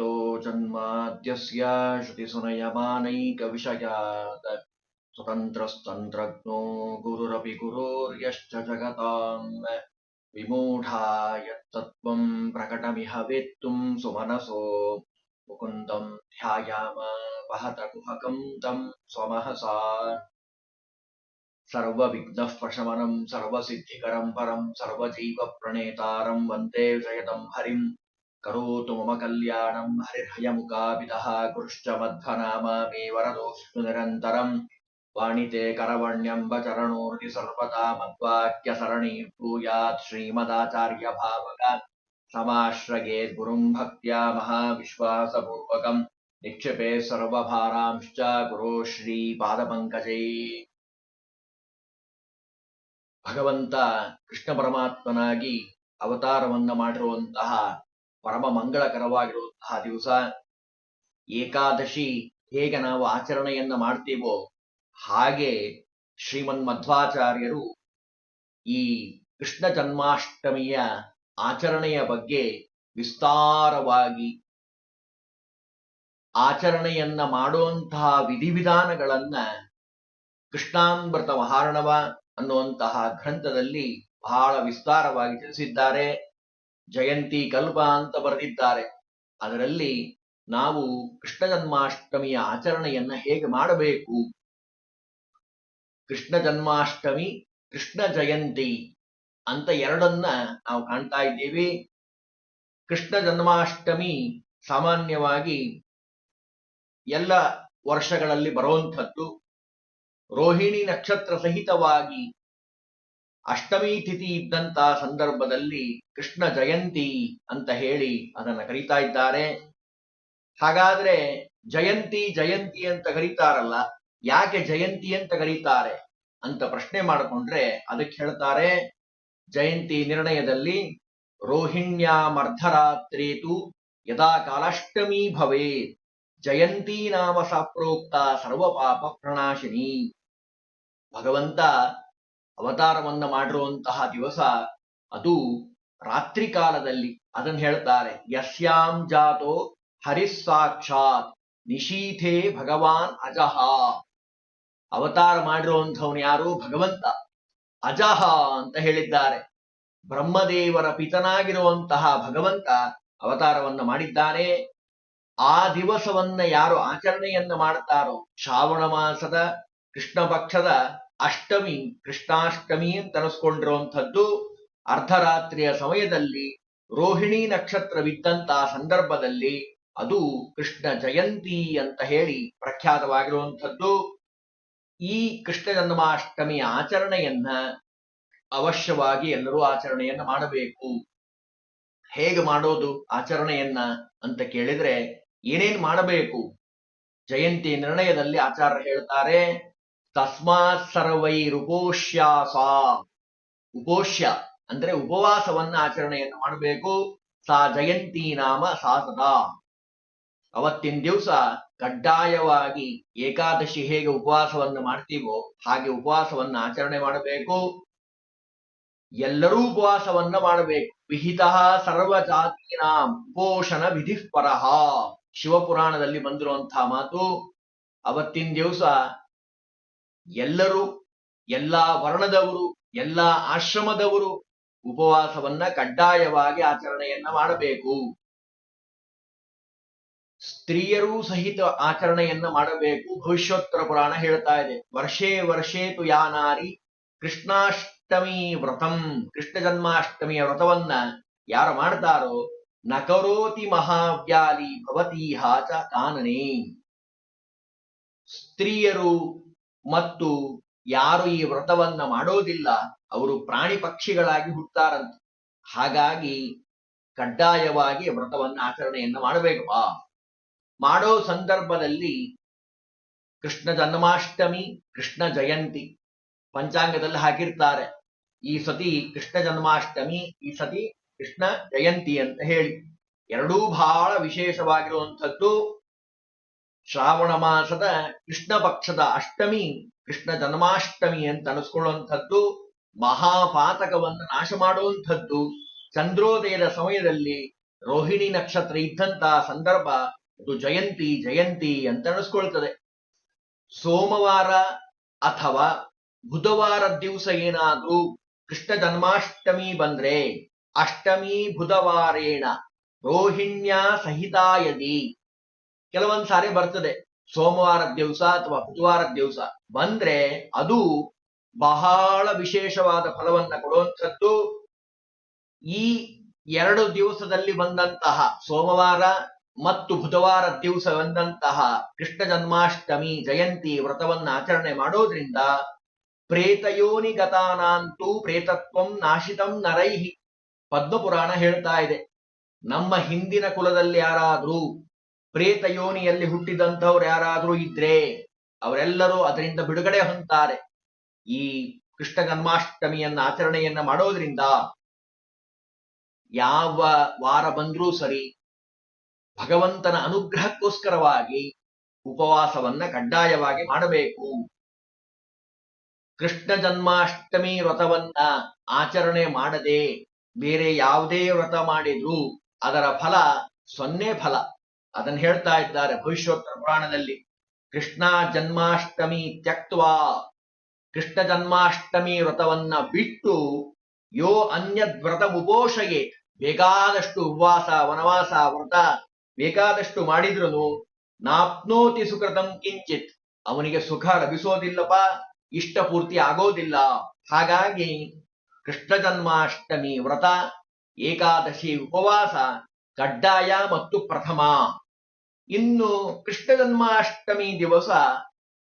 यतो जन्माद्यस्य श्रुतिसुनयमानैकविषयात् स्वतन्त्रस्तन्त्रज्ञो गुरुरपि गुरोर्यश्च जगताम् विमूढा यत्तत्त्वम् प्रकटमिह सुमनसो। मुकुन्दम् ध्यायाम वहत कुहकम् तम् स्वमहसा। सर्वविघ्नः प्रशमनम् सर्वसिद्धिकरम् परम् सर्वजीवप्रणेतारम् वंदे जयतम् करोतु मम कल्याणम् हरिर्हयमुखाभितः गुरुश्च मध्वनामा मे वरदोऽस्तु निरन्तरम् वाणिते करवण्यम्ब चरणोर्ति सर्वदा मद्वाक्यसरणी भूयात् श्रीमदाचार्यभावक समाश्रयेत् गुरुम् भक्त्या महाविश्वासपूर्वकम् निक्षेपे सर्वभारांश्च गुरो ಶ್ರೀಪಾದಪಂಕಜೈ ಭಗವಂತ ಕೃಷ್ಣ ಪರಮಾತ್ಮನಾಗಿ ಅವತಾರವನ್ನ ಮಾಡಿರುವಂತಹ ಪರಮ ಮಂಗಳಕರವಾಗಿರುವಂತಹ ದಿವಸ. ಏಕಾದಶಿ ಹೇಗೆ ನಾವು ಆಚರಣೆಯನ್ನ ಮಾಡ್ತೀವೋ ಹಾಗೆ ಶ್ರೀಮನ್ ಮಧ್ವಾಚಾರ್ಯರು ಈ ಕೃಷ್ಣ ಜನ್ಮಾಷ್ಟಮಿಯ ಆಚರಣೆಯ ಬಗ್ಗೆ ವಿಸ್ತಾರವಾಗಿ ಆಚರಣೆಯನ್ನ ಮಾಡುವಂತಹ ವಿಧಿವಿಧಾನಗಳನ್ನ ಕೃಷ್ಣಾಮೃತ ಮಹಾರಣವ ಅನ್ನುವಂತಹ ಗ್ರಂಥದಲ್ಲಿ ಬಹಳ ವಿಸ್ತಾರವಾಗಿ ತಿಳಿಸಿದ್ದಾರೆ. ಜಯಂತಿ ಕಲ್ಪ ಅಂತ ಬರೆದಿದ್ದಾರೆ. ಅದರಲ್ಲಿ ನಾವು ಕೃಷ್ಣ ಜನ್ಮಾಷ್ಟಮಿಯ ಆಚರಣೆಯನ್ನ ಹೇಗೆ ಮಾಡಬೇಕು? ಕೃಷ್ಣ ಜನ್ಮಾಷ್ಟಮಿ, ಕೃಷ್ಣ ಜಯಂತಿ ಅಂತ ಎರಡನ್ನ ನಾವು ಕಾಣ್ತಾ ಇದ್ದೀವಿ. ಕೃಷ್ಣ ಜನ್ಮಾಷ್ಟಮಿ ಸಾಮಾನ್ಯವಾಗಿ ಎಲ್ಲ ವರ್ಷಗಳಲ್ಲಿ ಬರುವಂಥದ್ದು. ರೋಹಿಣಿ ನಕ್ಷತ್ರ ಸಹಿತವಾಗಿ ಅಷ್ಟಮಿ ತಿಥಿ ಇದ್ದಂತ ಸಂದರ್ಭದಲ್ಲಿ ಕೃಷ್ಣ ಜಯಂತಿ ಅಂತ ಹೇಳಿ ಅದನ್ನು ಕರೀತಾ ಇದ್ದಾರೆ. ಹಾಗಾದ್ರೆ ಜಯಂತಿ ಜಯಂತಿ ಅಂತ ಕರೀತಾರಲ್ಲ, ಯಾಕೆ ಜಯಂತಿ ಅಂತ ಕರೀತಾರೆ ಅಂತ ಪ್ರಶ್ನೆ ಮಾಡಿಕೊಂಡ್ರೆ ಅದಕ್ಕೆ ಹೇಳ್ತಾರೆ, ಜಯಂತಿ ನಿರ್ಣಯದಲ್ಲಿ ರೋಹಿಣ್ಯಾಮರ್ಧರಾತ್ರೇತು ಯದಾ ಕಾಲಾಷ್ಟಮಿ ಭವೇ ಜಯಂತಿ ನಾಮ ಸಾಪ್ರೋಕ್ತ ಸರ್ವ ಪಾಪ ಪ್ರಣಾಶಿನಿ. ಭಗವಂತ ಅವತಾರವನ್ನ ಮಾಡಿರುವಂತಹ ದಿವಸ ಅದು ರಾತ್ರಿ ಕಾಲದಲ್ಲಿ. ಅದನ್ನು ಹೇಳ್ತಾರೆ, ಯಸ್ಯಾಂ ಜಾತೋ ಹರಿಸ್ ಸಾಕ್ಷಾತ್ ನಿಶೀಥೆ ಭಗವಾನ್ ಅಜಹ. ಅವತಾರ ಮಾಡಿರುವಂಥವನು ಯಾರು? ಭಗವಂತ. ಅಜಹ ಅಂತ ಹೇಳಿದ್ದಾರೆ. ಬ್ರಹ್ಮದೇವರ ಪಿತನಾಗಿರುವಂತಹ ಭಗವಂತ ಅವತಾರವನ್ನ ಮಾಡಿದ್ದಾನೆ. ಆ ದಿವಸವನ್ನ ಯಾರು ಆಚರಣೆಯನ್ನ ಮಾಡ್ತಾರೋ? ಶ್ರಾವಣ ಮಾಸದ ಕೃಷ್ಣ ಪಕ್ಷದ ಅಷ್ಟಮಿ, ಕೃಷ್ಣಾಷ್ಟಮಿ ಅಂತ ಅನಿಸ್ಕೊಂಡಿರುವಂಥದ್ದು ಅರ್ಧರಾತ್ರಿಯ ಸಮಯದಲ್ಲಿ ರೋಹಿಣಿ ನಕ್ಷತ್ರವಿದ್ದಂತಹ ಸಂದರ್ಭದಲ್ಲಿ ಅದು ಕೃಷ್ಣ ಜಯಂತಿ ಅಂತ ಹೇಳಿ ಪ್ರಖ್ಯಾತವಾಗಿರುವಂಥದ್ದು. ಈ ಕೃಷ್ಣ ಜನ್ಮಾಷ್ಟಮಿಯ ಆಚರಣೆಯನ್ನ ಅವಶ್ಯವಾಗಿ ಎಲ್ಲರೂ ಆಚರಣೆಯನ್ನ ಮಾಡಬೇಕು. ಹೇಗೆ ಮಾಡೋದು ಆಚರಣೆಯನ್ನ ಅಂತ ಕೇಳಿದ್ರೆ ಏನೇನ್ ಮಾಡಬೇಕು? ಜಯಂತಿ ನಿರ್ಣಯದಲ್ಲಿ ಆಚಾರ್ಯ ಹೇಳ್ತಾರೆ ತಸ್ಮಾತ್ ಸರ್ವೈರುಪೋಷ್ಯಾಸ ಉಪೋಷ್ಯ ಅಂದ್ರೆ ಉಪವಾಸವನ್ನ ಆಚರಣೆಯನ್ನು ಮಾಡಬೇಕು. ಸಾ ಜಯಂತಿ ನಾಮ ಸಾಸದ ಅವತ್ತಿನ ದಿವಸ ಕಡ್ಡಾಯವಾಗಿ ಏಕಾದಶಿ ಹೇಗೆ ಉಪವಾಸವನ್ನು ಮಾಡ್ತೀವೋ ಹಾಗೆ ಉಪವಾಸವನ್ನ ಆಚರಣೆ ಮಾಡಬೇಕು. ಎಲ್ಲರೂ ಉಪವಾಸವನ್ನ ಮಾಡಬೇಕು. ವಿಹಿತ ಸರ್ವ ಜಾತೀನಾಂ ಉಪೋಷಣ ವಿಧಿ ಪರಹ ಶಿವಪುರಾಣದಲ್ಲಿ ಬಂದಿರುವಂತಹ ಮಾತು ಅವತ್ತಿನ ದಿವಸ ಎಲ್ಲರೂ, ಎಲ್ಲಾ ವರ್ಣದವರು, ಎಲ್ಲಾ ಆಶ್ರಮದವರು ಉಪವಾಸವನ್ನ ಕಡ್ಡಾಯವಾಗಿ ಆಚರಣೆಯನ್ನ ಮಾಡಬೇಕು. ಸ್ತ್ರೀಯರೂ ಸಹಿತ ಆಚರಣೆಯನ್ನ ಮಾಡಬೇಕು. ಭವಿಷ್ಯೋತ್ತರ ಪುರಾಣ ಹೇಳ್ತಾ ಇದೆ. ವರ್ಷೇ ವರ್ಷೇ ತು ಯಾನಾರಿ ಕೃಷ್ಣಾಷ್ಟಮಿ ವ್ರತಂ. ಕೃಷ್ಣ ಜನ್ಮಾಷ್ಟಮಿಯ ವ್ರತವನ್ನ ಯಾರು ಮಾಡ್ತಾರೋ ನಕರೋತಿ ಮಹಾವ್ಯಾಲಿ ಭವತಿ ಚ ಕಾನನೇ. ಸ್ತ್ರೀಯರು ಮತ್ತು ಯಾರು ಈ ವ್ರತವನ್ನ ಮಾಡೋದಿಲ್ಲ, ಅವರು ಪ್ರಾಣಿ ಪಕ್ಷಿಗಳಾಗಿ ಹುಟ್ಟಾರಂತೆ ಹಾಗಾಗಿ ಕಡ್ಡಾಯವಾಗಿ ವ್ರತವನ್ನ ಆಚರಣೆಯನ್ನ ಆ, ಮಾಡೋ ಸಂದರ್ಭದಲ್ಲಿ ಕೃಷ್ಣ ಜನ್ಮಾಷ್ಟಮಿ, ಕೃಷ್ಣ ಜಯಂತಿ ಪಂಚಾಂಗದಲ್ಲಿ ಹಾಕಿರ್ತಾರೆ. ಈ ಸತಿ ಕೃಷ್ಣ ಜನ್ಮಾಷ್ಟಮಿ, ಈ ಸತಿ ಕೃಷ್ಣ ಜಯಂತಿ ಅಂತ ಹೇಳಿ. ಎರಡೂ ಬಹಳ ವಿಶೇಷವಾಗಿರುವಂಥದ್ದು. ಶ್ರಾವಣ ಮಾಸದ ಕೃಷ್ಣ ಪಕ್ಷದ ಅಷ್ಟಮಿ, ಕೃಷ್ಣ ಜನ್ಮಾಷ್ಟಮಿ ಅಂತ ಅನಿಸ್ಕೊಳ್ಳುವಂಥದ್ದು ಮಹಾಪಾತಕವನ್ನು ನಾಶ ಮಾಡುವಂಥದ್ದು. ಚಂದ್ರೋದಯದ ಸಮಯದಲ್ಲಿ ರೋಹಿಣಿ ನಕ್ಷತ್ರ ಇದ್ದಂತಹ ಸಂದರ್ಭ ಅದು ಜಯಂತಿ ಜಯಂತಿ ಅಂತ ಅನಿಸ್ಕೊಳ್ತದೆ. ಸೋಮವಾರ ಅಥವಾ ಬುಧವಾರ ದಿವಸ ಏನಾದ್ರೂ ಕೃಷ್ಣ ಜನ್ಮಾಷ್ಟಮಿ ಬಂದ್ರೆ ಅಷ್ಟಮಿ ಬುಧವಾರೇಣ ರೋಹಿಣ್ಯ ಸಹಿತಾಯದಿ. ಕೆಲವೊಂದ್ ಸಾರಿ ಬರ್ತದೆ. ಸೋಮವಾರ ದಿವಸ ಅಥವಾ ಬುಧವಾರ ದಿವಸ. ಬಂದ್ರೆ ಅದು ಬಹಳ ವಿಶೇಷವಾದ ಫಲವನ್ನ ಕೊಡುವಂಥದ್ದು. ಈ ಎರಡು ದಿವಸದಲ್ಲಿ ಬಂದಂತಹ ಸೋಮವಾರ ಮತ್ತು ಬುಧವಾರ ದಿವಸ ಬಂದಂತಹ ಕೃಷ್ಣ ಜನ್ಮಾಷ್ಟಮಿ ಜಯಂತಿ ವ್ರತವನ್ನ ಆಚರಣೆ ಮಾಡೋದ್ರಿಂದ ಪ್ರೇತಯೋನಿ ಗತಾನಾಂತೂ ಪ್ರೇತತ್ವಂ ನಾಶಿತಂ ನರೈಹಿ ಪದ್ಮಪುರಾಣ ಹೇಳ್ತಾ ಇದೆ. ನಮ್ಮ ಹಿಂದಿನ ಕುಲದಲ್ಲಿ ಯಾರಾದ್ರೂ ಪ್ರೇತ ಯೋನಿಯಲ್ಲಿ ಹುಟ್ಟಿದಂಥವ್ರು ಯಾರಾದರೂ ಇದ್ರೆ ಅವರೆಲ್ಲರೂ ಅದರಿಂದ ಬಿಡುಗಡೆ ಹೊಂತಾರೆ ಈ ಕೃಷ್ಣ ಜನ್ಮಾಷ್ಟಮಿಯನ್ನ ಆಚರಣೆಯನ್ನ ಮಾಡೋದ್ರಿಂದ ಯಾವ ವಾರ ಬಂದ್ರೂ ಸರಿ ಭಗವಂತನ ಅನುಗ್ರಹಕ್ಕೋಸ್ಕರವಾಗಿ ಉಪವಾಸವನ್ನ ಕಡ್ಡಾಯವಾಗಿ ಮಾಡಬೇಕು. ಕೃಷ್ಣ ಜನ್ಮಾಷ್ಟಮಿ ವ್ರತವನ್ನ ಆಚರಣೆ ಮಾಡದೆ ಬೇರೆ ಯಾವುದೇ ವ್ರತ ಮಾಡಿದ್ರೂ ಅದರ ಫಲ ಸೊನ್ನೆ ಫಲ. ಅದನ್ನ ಹೇಳ್ತಾ ಇದ್ದಾರೆ. ಭವಿಷ್ಯೋತ್ತರ ಪುರಾಣದಲ್ಲಿ ಕೃಷ್ಣ ಜನ್ಮಾಷ್ಟಮಿ ತ್ಯಕ್ವಾ ಕೃಷ್ಣ ಜನ್ಮಾಷ್ಟಮಿ ವ್ರತವನ್ನ ಬಿಟ್ಟು ಯೋ ಅನ್ಯದ್ ವ್ರತ ಉಪೋಷಗೆ ಬೇಕಾದಷ್ಟು ಉಪವಾಸ, ವನವಾಸ, ವ್ರತ ಬೇಕಾದಷ್ಟು ಮಾಡಿದ್ರು ನಾಪ್ನೋತಿ ಸುಕೃತಂ ಕಿಂಚಿತ್. ಅವನಿಗೆ ಸುಖ ಲಭಿಸೋದಿಲ್ಲಪ್ಪ, ಇಷ್ಟ ಪೂರ್ತಿ ಆಗೋದಿಲ್ಲ. ಹಾಗಾಗಿ ಕೃಷ್ಣ ಜನ್ಮಾಷ್ಟಮಿ ವ್ರತ, ಏಕಾದಶಿ ಉಪವಾಸ ಕಡ್ಡಾಯ ಮತ್ತು ಪ್ರಥಮ. ಇನ್ನು ಕೃಷ್ಣ ಜನ್ಮಾಷ್ಟಮಿ ದಿವಸ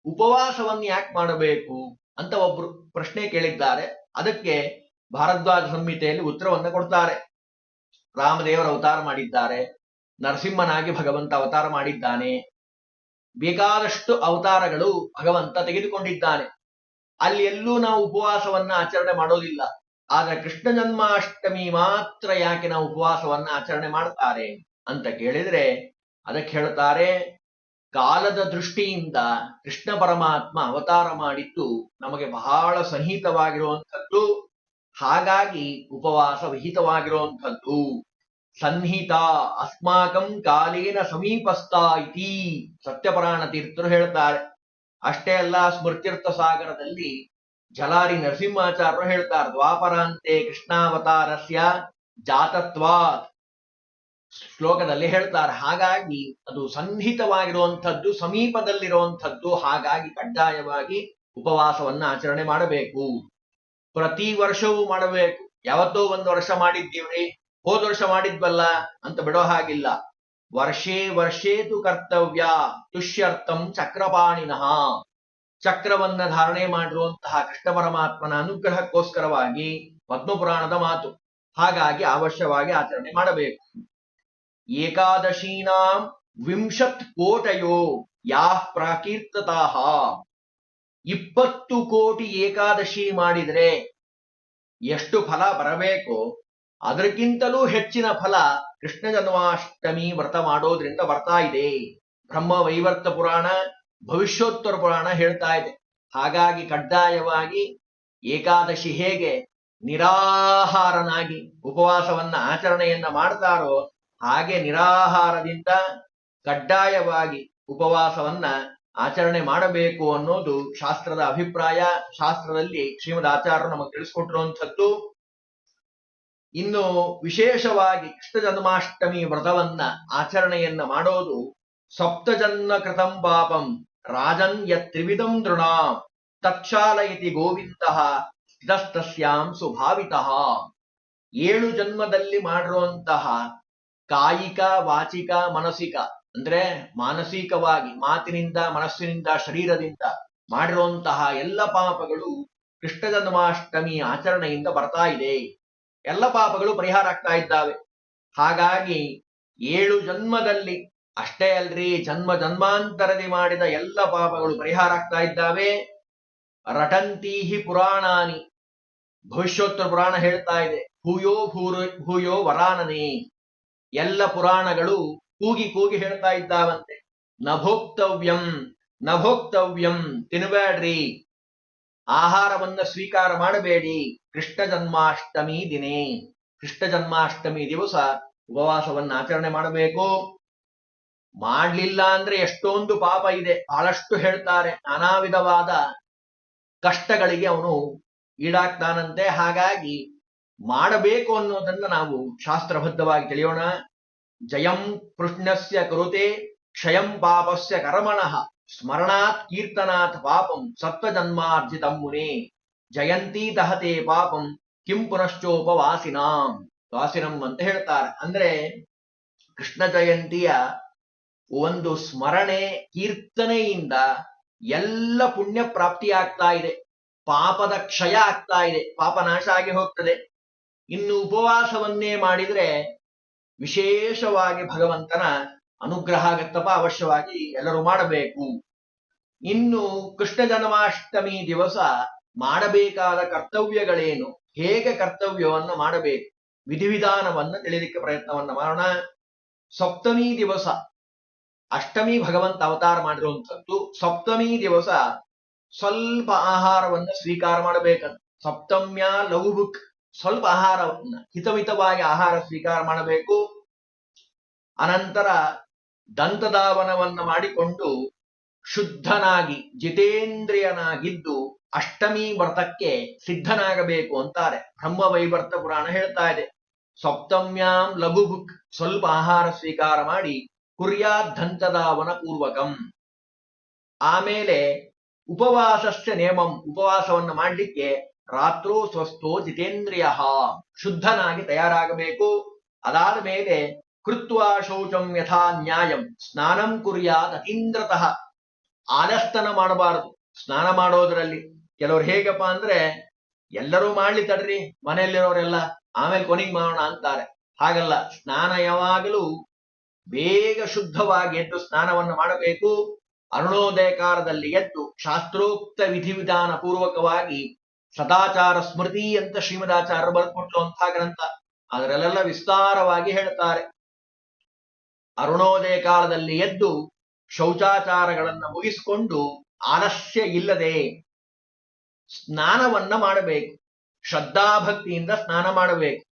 ಉಪವಾಸವನ್ನು ಯಾಕೆ ಮಾಡಬೇಕು ಅಂತ ಒಬ್ರು ಪ್ರಶ್ನೆ ಕೇಳಿದ್ದಾರೆ. ಅದಕ್ಕೆ ಭಾರದ್ವಾಜ ಸಂಹಿತೆಯಲ್ಲಿ ಉತ್ತರವನ್ನ ಕೊಡ್ತಾರೆ. ರಾಮದೇವರ ಅವತಾರ ಮಾಡಿದ್ದಾರೆ. ನರಸಿಂಹನಾಗಿ ಭಗವಂತ ಅವತಾರ ಮಾಡಿದ್ದಾನೆ. ಬೇಕಾದಷ್ಟು ಅವತಾರಗಳು ಭಗವಂತ ತೆಗೆದುಕೊಂಡಿದ್ದಾನೆ. ಅಲ್ಲಿ ಎಲ್ಲೂ ನಾವು ಉಪವಾಸವನ್ನ ಆಚರಣೆ ಮಾಡೋದಿಲ್ಲ. ಆದ್ರೆ ಕೃಷ್ಣ ಜನ್ಮಾಷ್ಟಮಿ ಮಾತ್ರ ಯಾಕೆ ನಾವು ಉಪವಾಸವನ್ನ ಆಚರಣೆ ಮಾಡ್ತಾರೆ ಅಂತ ಕೇಳಿದ್ರೆ ಅದಕ್ಕೆ ಹೇಳ್ತಾರೆ, ಕಾಲದ ದೃಷ್ಟಿಯಿಂದ ಕೃಷ್ಣ ಪರಮಾತ್ಮ ಅವತಾರ ಮಾಡಿದ್ದು ನಮಗೆ ಬಹಳ ಸಂಹಿತವಾಗಿರುವಂಥದ್ದು, ಹಾಗಾಗಿ ಉಪವಾಸ ವಿಹಿತವಾಗಿರುವಂಥದ್ದು. ಸನ್ನಿಹಿತ ಅಸ್ಮಾಕಂ ಕಾಲೇನ ಸಮೀಪಸ್ಥ ಇತಿ ಸತ್ಯಪರಾಣ ತೀರ್ಥರು ಹೇಳ್ತಾರೆ. ಅಷ್ಟೇ ಅಲ್ಲ ಸ್ಮೃತ್ಯರ್ಥ ಸಾಗರದಲ್ಲಿ ಜಲಾರಿ ನರಸಿಂಹಾಚಾರ್ಯರು ಹೇಳ್ತಾರೆ, ದ್ವಾಪರಾಂತೆ ಕೃಷ್ಣಾವತಾರಸ್ಯ ಜಾತತ್ವಾ ಶ್ಲೋಕದಲ್ಲಿ ಹೇಳ್ತಾರೆ, ಹಾಗಾಗಿ ಅದು ಸನ್ನಿಹಿತವಾಗಿರುವಂಥದ್ದು, ಸಮೀಪದಲ್ಲಿರುವಂಥದ್ದು, ಹಾಗಾಗಿ ಕಡ್ಡಾಯವಾಗಿ ಉಪವಾಸವನ್ನ ಆಚರಣೆ ಮಾಡಬೇಕು. ಪ್ರತಿ ವರ್ಷವೂ ಮಾಡಬೇಕು. ಯಾವತ್ತೋ ಒಂದು ವರ್ಷ ಮಾಡಿದ್ದೀವ್ರಿ, ಹೋದ ವರ್ಷ ಮಾಡಿದ್ವಲ್ಲ ಅಂತ ಬಿಡೋ ಹಾಗಿಲ್ಲ. ವರ್ಷೇ ವರ್ಷೇತು ಕರ್ತವ್ಯ, ತುಷ್ಯರ್ಥಂ ಚಕ್ರಪಾಣಿನಃ. ಚಕ್ರವನ್ನ ಧಾರಣೆ ಮಾಡಿರುವಂತಹ ಕೃಷ್ಣ ಪರಮಾತ್ಮನ ಅನುಗ್ರಹಕ್ಕೋಸ್ಕರವಾಗಿ ಪದ್ಮಪುರಾಣದ ಮಾತು. ಹಾಗಾಗಿ ಅವಶ್ಯವಾಗಿ ಆಚರಣೆ ಮಾಡಬೇಕು. ಏಕಾದಶೀನಾಂ ವಿಂಶತ್ ಕೋಟಯೋ ಯಾ ಪ್ರಾಕೀರ್ತತಾಹ ಇಪ್ಪತ್ತು ಕೋಟಿ ಏಕಾದಶಿ ಮಾಡಿದರೆ ಎಷ್ಟು ಫಲ ಬರಬೇಕು ಅದಕ್ಕಿಂತಲೂ ಹೆಚ್ಚಿನ ಫಲ ಕೃಷ್ಣ ಜನ್ಮಾಷ್ಟಮಿ ವ್ರತ ಮಾಡೋದ್ರಿಂದ ಬರ್ತಾ ಇದೆ. ಬ್ರಹ್ಮ ವೈವರ್ತ ಪುರಾಣ ಭವಿಷ್ಯೋತ್ತರ ಪುರಾಣ ಹೇಳ್ತಾ ಇದೆ. ಹಾಗಾಗಿ ಕಡ್ಡಾಯವಾಗಿ ಏಕಾದಶಿ ಹೇಗೆ ನಿರಾಹಾರನಾಗಿ ಉಪವಾಸವನ್ನ ಆಚರಣೆಯನ್ನ ಮಾಡ್ತಾರೋ ಹಾಗೆ ನಿರಾಹಾರದಿಂದ ಕಡ್ಡಾಯವಾಗಿ ಉಪವಾಸವನ್ನ ಆಚರಣೆ ಮಾಡಬೇಕು ಅನ್ನೋದು ಶಾಸ್ತ್ರದ ಅಭಿಪ್ರಾಯ. ಶಾಸ್ತ್ರದಲ್ಲಿ ಶ್ರೀಮದ್ ಆಚಾರ್ಯರು ನಮಗೆ ತಿಳಿಸ್ಕೊಟ್ಟಿರುವಂಥದ್ದು. ಇನ್ನು ವಿಶೇಷವಾಗಿ ಕೃಷ್ಣ ಜನ್ಮಾಷ್ಟಮಿ ವ್ರತವನ್ನ ಆಚರಣೆಯನ್ನ ಮಾಡೋದು ಸಪ್ತಜನ್ಮ ಕೃತಂ ಪಾಪಂ ರಾಜನ್ ಯತ್ರಿವಿಧಂ ದೃಣಾಂ ತಕ್ಷಾಲಯತಿ ಗೋವಿಂದ ಸ್ಥಿತಸ್ಥಸ್ಯಾಂ ಸುಭಾವಿತಃ. ಏಳು ಜನ್ಮದಲ್ಲಿ ಮಾಡಿರುವಂತಹ ಕಾಯಿಕ, ವಾಚಿಕ, ಮಾನಸಿಕ, ಅಂದ್ರೆ ಮಾನಸಿಕವಾಗಿ, ಮಾತಿನಿಂದ, ಮನಸ್ಸಿನಿಂದ, ಶರೀರದಿಂದ ಮಾಡಿರುವಂತಹ ಎಲ್ಲ ಪಾಪಗಳು ಕೃಷ್ಣ ಜನ್ಮಾಷ್ಟಮಿ ಆಚರಣೆಯಿಂದ ಬರ್ತಾ ಇದೆ. ಎಲ್ಲ ಪಾಪಗಳು ಪರಿಹಾರ ಆಗ್ತಾ ಇದ್ದಾವೆ. ಹಾಗಾಗಿ ಏಳು ಜನ್ಮದಲ್ಲಿ ಅಷ್ಟೇ ಅಲ್ರಿ, ಜನ್ಮ ಜನ್ಮಾಂತರದಿ ಮಾಡಿದ ಎಲ್ಲ ಪಾಪಗಳು ಪರಿಹಾರ ಆಗ್ತಾ ಇದ್ದಾವೆ. ರಟಂತೀಹಿ ಪುರಾಣಾನಿ. ಭವಿಷ್ಯೋತ್ತರ ಪುರಾಣ ಹೇಳ್ತಾ ಇದೆ. ಭೂಯೋ ಭೂರ, ಭೂಯೋ ವರಾನನೇ. ಎಲ್ಲ ಪುರಾಣಗಳು ಕೂಗಿ ಕೂಗಿ ಹೇಳ್ತಾ ಇದ್ದಾವಂತೆ. ನಭೋಕ್ತವ್ಯಂ ನಭೋಕ್ತವ್ಯಂ ತಿನ್ಬೇಡ್ರಿ ಆಹಾರವನ್ನ ಸ್ವೀಕಾರ ಮಾಡಬೇಡಿ. ಕೃಷ್ಣ ಜನ್ಮಾಷ್ಟಮಿ ದಿನೇ. ಕೃಷ್ಣ ಜನ್ಮಾಷ್ಟಮಿ ದಿವಸ ಉಪವಾಸವನ್ನ ಆಚರಣೆ ಮಾಡಬೇಕು. ಮಾಡ್ಲಿಲ್ಲ ಅಂದ್ರೆ ಎಷ್ಟೊಂದು ಪಾಪ ಇದೆ. ಬಹಳಷ್ಟು ಹೇಳ್ತಾರೆ. ನಾನಾ ವಿಧವಾದ ಕಷ್ಟಗಳಿಗೆ ಅವನು ಈಡಾಗ್ತಾನಂತೆ. ಹಾಗಾಗಿ ಮಾಡಬೇಕು ಅನ್ನೋದನ್ನ ನಾವು ಶಾಸ್ತ್ರಬದ್ಧವಾಗಿ ತಿಳಿಯೋಣ. ಜಯಂ ಕೃಷ್ಣಸ್ಯ ಕೃತೆ ಕ್ಷಯಂ ಪಾಪಸ್ಯ ಕರ್ಮಣಃ, ಸ್ಮರಣಾತ್ ಕೀರ್ತನಾತ್ ಪಾಪಂ ಸತ್ವಜನ್ಮಾರ್ಜಿತಂ ಮುನೆ, ಜಯಂತಿ ದಹತೆ ಪಾಪಂ ಕಿಂ ಪುನಶ್ಚೋಪವಾಸಿನಾಂ. ವಾಸಿನಂ ಅಂತ ಹೇಳ್ತಾರೆ. ಅಂದ್ರೆ ಕೃಷ್ಣ ಜಯಂತಿಯ ಒಂದು ಸ್ಮರಣೆ ಕೀರ್ತನೆಯಿಂದ ಎಲ್ಲ ಪುಣ್ಯ ಪ್ರಾಪ್ತಿ ಆಗ್ತಾ ಇದೆ. ಪಾಪದ ಕ್ಷಯ ಆಗ್ತಾ ಇದೆ. ಪಾಪ ನಾಶ ಆಗಿ ಹೋಗ್ತದೆ. ಇನ್ನು ಉಪವಾಸವನ್ನೇ ಮಾಡಿದ್ರೆ ವಿಶೇಷವಾಗಿ ಭಗವಂತನ ಅನುಗ್ರಹ ಆಗತ್ತಪ್ಪ, ಅವಶ್ಯವಾಗಿ ಎಲ್ಲರೂ ಮಾಡಬೇಕು. ಇನ್ನು ಕೃಷ್ಣ ಜನ್ಮಾಷ್ಟಮಿ ದಿವಸ ಮಾಡಬೇಕಾದ ಕರ್ತವ್ಯಗಳೇನು? ಹೇಗೆ ಕರ್ತವ್ಯವನ್ನ ಮಾಡಬೇಕು? ವಿಧಿವಿಧಾನವನ್ನು ತಿಳಿಲಿಕ್ಕೆ ಪ್ರಯತ್ನವನ್ನ ಮಾಡೋಣ. ಸಪ್ತಮಿ ದಿವಸ ಅಷ್ಟಮಿ ಭಗವಂತ ಅವತಾರ ಮಾಡಿರುವಂಥದ್ದು ಸಪ್ತಮಿ ದಿವಸ ಸ್ವಲ್ಪ ಆಹಾರವನ್ನು ಸ್ವೀಕಾರ ಮಾಡಬೇಕಂತ. ಸಪ್ತಮ್ಯ ಲೌಬುಕ್ ಸ್ವಲ್ಪ ಆಹಾರವನ್ನ ಹಿತಮಿತವಾಗಿ ಆಹಾರ ಸ್ವೀಕಾರ ಮಾಡಬೇಕು. ಅನಂತರ ದಂತದಾವನವನ್ನು ಮಾಡಿಕೊಂಡು ಶುದ್ಧನಾಗಿ, ಜಿತೇಂದ್ರಿಯನಾಗಿದ್ದು ಅಷ್ಟಮಿ ವ್ರತಕ್ಕೆ ಸಿದ್ಧನಾಗಬೇಕು ಅಂತಾರೆ. ಬ್ರಹ್ಮ ವೈವರ್ತ ಪುರಾಣ ಹೇಳ್ತಾ ಇದೆ. ಸಪ್ತಮ್ಯಾಂ ಲಘುಬುಕ್ ಸ್ವಲ್ಪ ಆಹಾರ ಸ್ವೀಕಾರ ಮಾಡಿ ಕುರ್ಯಾತ್ ದಂತಧಾವನ ಪೂರ್ವಕಂ ಆಮೇಲೆ ಉಪವಾಸಸ್ಯ ನೇಮಂ, ಉಪವಾಸವನ್ನು ಮಾಡಲಿಕ್ಕೆ ರಾತ್ರೋ ಸ್ವಸ್ಥೋ ಜಿತೇಂದ್ರಿಯ. ಶುದ್ಧನಾಗಿ ತಯಾರಾಗಬೇಕು. ಅದಾದ ಮೇಲೆ ಕೃತ್ವ ಶೌಚಂ ಯಥಾ ನ್ಯಾಯಂ, ಸ್ನಾನಂ ಕುರ್ಯಾತ್ ಅತೀಂದ್ರತಃ. ಆಲಸ್ತನ ಮಾಡಬಾರದು, ಸ್ನಾನ ಮಾಡೋದ್ರಲ್ಲಿ. ಕೆಲವ್ರು ಹೇಗಪ್ಪ ಅಂದ್ರೆ, ಎಲ್ಲರೂ ಮಾಡ್ಲಿ ತಡ್ರಿ, ಮನೆಯಲ್ಲಿರೋರೆಲ್ಲ, ಆಮೇಲೆ ಕೊನೆಗೆ ಮಾಡೋಣ ಅಂತಾರೆ. ಹಾಗಲ್ಲ, ಸ್ನಾನ ಯಾವಾಗಲೂ ಬೇಗ ಶುದ್ಧವಾಗಿ ಎದ್ದು ಸ್ನಾನವನ್ನು ಮಾಡಬೇಕು. ಅರುಣೋದಯ ಕಾಲದಲ್ಲಿ ಎದ್ದು ಶಾಸ್ತ್ರೋಕ್ತ ವಿಧಿವಿಧಾನ ಪೂರ್ವಕವಾಗಿ ಸದಾಚಾರ ಸ್ಮೃತಿ ಅಂತ ಶ್ರೀಮದಾಚಾರ್ಯರು ಬರೆದುಕೊಟ್ಟಿರುವಂತಹ ಗ್ರಂಥ. ಅದರಲ್ಲೆಲ್ಲ ವಿಸ್ತಾರವಾಗಿ ಹೇಳ್ತಾರೆ. ಅರುಣೋದಯ ಕಾಲದಲ್ಲಿ ಎದ್ದು ಶೌಚಾಚಾರಗಳನ್ನು ಮುಗಿಸಿಕೊಂಡು ಆಲಸ್ಯ ಇಲ್ಲದೆ ಸ್ನಾನವನ್ನ ಮಾಡಬೇಕು. ಶ್ರದ್ಧಾಭಕ್ತಿಯಿಂದ ಸ್ನಾನ ಮಾಡಬೇಕು.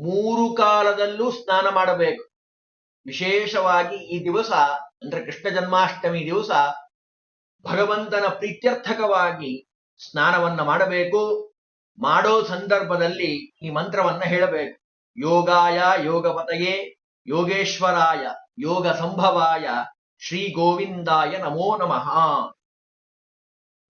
ಮೂರು ಕಾಲದಲ್ಲೂ ಸ್ನಾನ ಮಾಡಬೇಕು. ವಿಶೇಷವಾಗಿ ಈ ದಿವಸ, ಅಂದ್ರೆ ಕೃಷ್ಣ ಜನ್ಮಾಷ್ಟಮಿ ದಿವಸ, ಭಗವಂತನ ಪ್ರೀತ್ಯರ್ಥಕವಾಗಿ ಸ್ನಾನವನ್ನ ಮಾಡಬೇಕು. ಮಾಡೋ ಸಂದರ್ಭದಲ್ಲಿ ಈ ಮಂತ್ರವನ್ನ ಹೇಳಬೇಕು. ಯೋಗಾಯ ಯೋಗಪತಯೇ, ಯೋಗೇಶ್ವರಾಯ, ಯೋಗ ಸಂಭವಾಯ, ಶ್ರೀ ಗೋವಿಂದಾಯ ನಮೋ ನಮಃ.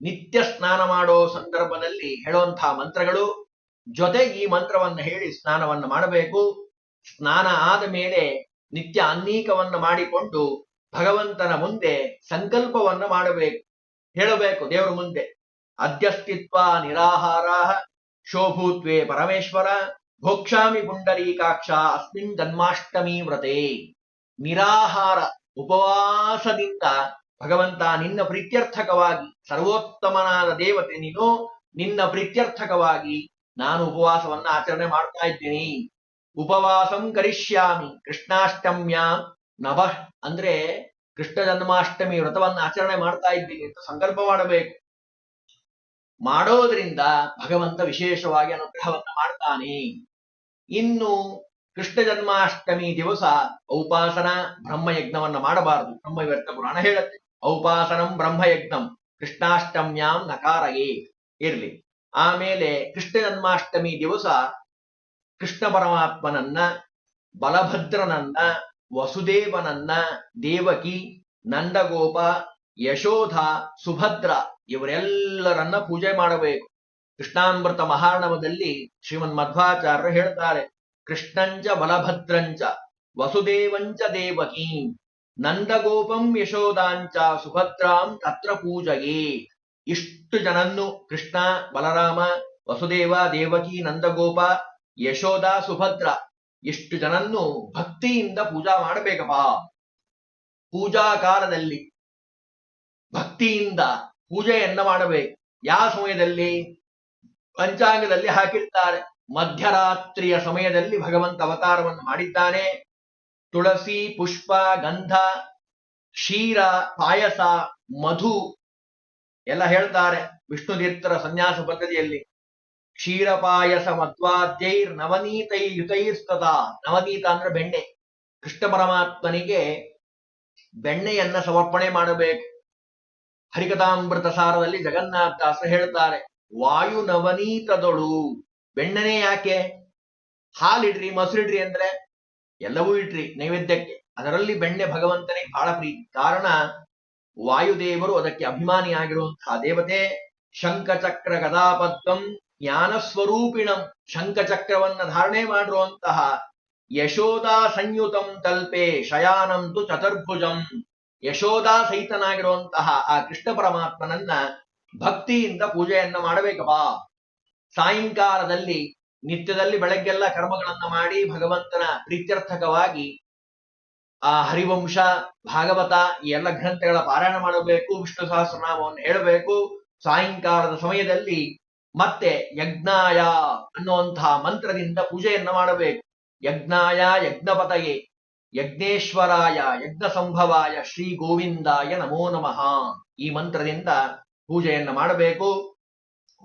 ನಿತ್ಯ ಸ್ನಾನ ಮಾಡೋ ಸಂದರ್ಭದಲ್ಲಿ ಹೇಳುವಂತಹ ಮಂತ್ರಗಳು, ಜೊತೆ ಈ ಮಂತ್ರವನ್ನ ಹೇಳಿ ಸ್ನಾನವನ್ನ ಮಾಡಬೇಕು. ಸ್ನಾನ ಆದ ಮೇಲೆ ನಿತ್ಯ ಅನ್ನೀಕವನ್ನು ಮಾಡಿಕೊಂಡು ಭಗವಂತನ ಮುಂದೆ ಸಂಕಲ್ಪವನ್ನ ಮಾಡಬೇಕು, ಹೇಳಬೇಕು ದೇವರ ಮುಂದೆ. ಅಧ್ಯಸ್ತಿತ್ವ ನಿರಾಹಾರ ಶೋಭೂತ್ವೇ ಪರಮೇಶ್ವರ, ಭೋಕ್ಷಾಮಿ ಪುಂಡರೀಕಾಕ್ಷ ಅಸ್ಮಿನ್ ಜನ್ಮಾಷ್ಟಮಿ ವ್ರತೆ. ನಿರಾಹಾರ ಉಪವಾಸದಿಂದ ಭಗವಂತ ನಿನ್ನ ಪ್ರೀತ್ಯರ್ಥಕವಾಗಿ, ಸರ್ವೋತ್ತಮನಾದ ದೇವತೆ ನೀನು, ನಿನ್ನ ಪ್ರೀತ್ಯರ್ಥಕವಾಗಿ ನಾನು ಉಪವಾಸವನ್ನ ಆಚರಣೆ ಮಾಡ್ತಾ ಇದ್ದೀನಿ. ಉಪವಾಸಂ ಕರಿಷ್ಯಾಮಿ, ಕೃಷ್ಣಾಷ್ಟಮ್ಯ ನವ ಅಂದ್ರೆ ಕೃಷ್ಣ ಜನ್ಮಾಷ್ಟಮಿ ವ್ರತವನ್ನು ಆಚರಣೆ ಮಾಡ್ತಾ ಇದ್ದೀನಿ ಅಂತ ಸಂಕಲ್ಪ ಮಾಡಬೇಕು. ಮಾಡೋದ್ರಿಂದ ಭಗವಂತ ವಿಶೇಷವಾಗಿ ಅನುಗ್ರಹವನ್ನ ಮಾಡ್ತಾನೆ. ಇನ್ನು ಕೃಷ್ಣ ಜನ್ಮಾಷ್ಟಮಿ ದಿವಸ ಔಪಾಸನ, ಬ್ರಹ್ಮಯಜ್ಞವನ್ನ ಮಾಡಬಾರದು. ಬ್ರಹ್ಮವ್ಯರ್ಥ ಪುರಾಣ ಹೇಳುತ್ತೆ. ಔಪಾಸನಂ ಬ್ರಹ್ಮಯಜ್ಞಂ, ಕೃಷ್ಣಾಷ್ಟಮ್ಯಾಂ ನಕಾರಯೇ. ಇರ್ಲಿ. ಆಮೇಲೆ ಕೃಷ್ಣ ಜನ್ಮಾಷ್ಟಮಿ ದಿವಸ ಕೃಷ್ಣ ಪರಮಾತ್ಮನನ್ನ, ಬಲಭದ್ರನನ್ನ, ವಸುದೇವನನ್ನ, ದೇವಕಿ, ನಂದಗೋಪ, ಯಶೋಧ, ಸುಭದ್ರ ಇವರೆಲ್ಲರನ್ನ ಪೂಜೆ ಮಾಡಬೇಕು. ಕೃಷ್ಣಾಮೃತ ಮಹಾರ್ಣವದಲ್ಲಿ ಶ್ರೀಮನ್ ಮಧ್ವಾಚಾರ್ಯರು ಹೇಳ್ತಾರೆ, ಕೃಷ್ಣಂಚ ಬಲಭದ್ರಂಚ, ವಸುದೇವಂಚ ದೇವಕಿ, ನಂದಗೋಪಂ ಯಶೋದಾಂಚ ಸುಭದ್ರಾಂ ತತ್ರ ಪೂಜೆಯೇ. ಇಷ್ಟು ಜನನ್ನು ಕೃಷ್ಣ, ಬಲರಾಮ, ವಸುದೇವ, ದೇವಕಿ, ನಂದಗೋಪ ಯಶೋದ ಸುಭದ್ರ. ಇಷ್ಟು ಜನನ್ನು ಭಕ್ತಿಯಿಂದ ಪೂಜಾ ಮಾಡಬೇಕಪ್ಪ. ಪೂಜಾ ಕಾಲದಲ್ಲಿ ಭಕ್ತಿಯಿಂದ ಪೂಜೆಯನ್ನ ಮಾಡಬೇಕು. ಯಾವ ಸಮಯದಲ್ಲಿ? ಪಂಚಾಂಗದಲ್ಲಿ ಹಾಕಿರ್ತಾರೆ. ಮಧ್ಯರಾತ್ರಿಯ ಸಮಯದಲ್ಲಿ ಭಗವಂತ ಅವತಾರವನ್ನು ಮಾಡಿದ್ದಾನೆ. ತುಳಸಿ, ಪುಷ್ಪ, ಗಂಧ, ಕ್ಷೀರ, ಪಾಯಸ, ಮಧು ಎಲ್ಲ ಹೇಳ್ತಾರೆ. ವಿಷ್ಣು ತೀರ್ಥರ ಸನ್ಯಾಸ ಪದ್ಧತಿಯಲ್ಲಿ. ಕ್ಷೀರಪಾಯಸ ಮಧ್ವಾದ್ಯೈರ್ ನವನೀತೈ ಯುತೈಸ್ತದ ನವನೀತ ಅಂದ್ರೆ ಬೆಣ್ಣೆ. ಕೃಷ್ಣ ಪರಮಾತ್ಮನಿಗೆ ಬೆಣ್ಣೆಯನ್ನ ಸಮರ್ಪಣೆ ಮಾಡಬೇಕು. ಹರಿಕಥಾಮೃತ ಸಾರದಲ್ಲಿ ಜಗನ್ನಾಥ ಹೇಳ್ತಾರೆ, ವಾಯು ನವನೀತದೊಳು. ಬೆಣ್ಣೆನೇ ಯಾಕೆ? ಹಾಲಿಡ್ರಿ, ಮೊಸರಿಡ್ರಿ ಅಂದ್ರೆ ಎಲ್ಲವೂ ಇಡ್ರಿ ನೈವೇದ್ಯಕ್ಕೆ. ಅದರಲ್ಲಿ ಬೆಣ್ಣೆ ಭಗವಂತನೇ ಬಹಳ ಪ್ರೀತಿ. ಕಾರಣ, ವಾಯುದೇವರು ಅದಕ್ಕೆ ಅಭಿಮಾನಿಯಾಗಿರುವಂತಹ ದೇವತೆ. ಶಂಖಚಕ್ರ ಗದಾಪದ್ಮಂ ಜ್ಞಾನ ಸ್ವರೂಪಿಣಂ ಶಂಖಚಕ್ರವನ್ನ ಧಾರಣೆ ಮಾಡಿರುವಂತಹ ಯಶೋದಾ ಸಂಯುತಂ ತಲ್ಪೆ ಶಯಾನಂತು ಚತುರ್ಭುಜಂ. ಯಶೋದಾ ಸಹಿತನಾಗಿರುವಂತಹ ಆ ಕೃಷ್ಣ ಪರಮಾತ್ಮನನ್ನ ಭಕ್ತಿಯಿಂದ ಪೂಜೆಯನ್ನ ಮಾಡಬೇಕಪ್ಪ ಸಾಯಂಕಾಲದಲ್ಲಿ, ನಿತ್ಯದಲ್ಲಿ ಬೆಳಗ್ಗೆಲ್ಲ ಕರ್ಮಗಳನ್ನ ಮಾಡಿ ಭಗವಂತನ ಪ್ರೀತ್ಯರ್ಥಕವಾಗಿ ಆ ಹರಿವಂಶ, ಭಾಗವತ, ಈ ಎಲ್ಲ ಗ್ರಂಥಗಳ ಪಾರಾಯಣ ಮಾಡಬೇಕು, ವಿಷ್ಣು ಸಹಸ್ರನಾಮವನ್ನು ಹೇಳಬೇಕು. ಸಾಯಂಕಾಲದ ಸಮಯದಲ್ಲಿ ಮತ್ತೆ ಯಜ್ಞಾಯ ಅನ್ನುವಂತಹ ಮಂತ್ರದಿಂದ ಪೂಜೆಯನ್ನ ಮಾಡಬೇಕು. ಯಜ್ಞಾಯ ಯಜ್ಞಪತಯೇ. ಯಜ್ಞೇಶ್ವರಾಯ ಯಜ್ಞ ಸಂಭವಾಯ ಶ್ರೀ ಗೋವಿಂದಾಯ ನಮೋ ನಮಃ. ಈ ಮಂತ್ರದಿಂದ ಪೂಜೆಯನ್ನ ಮಾಡಬೇಕು.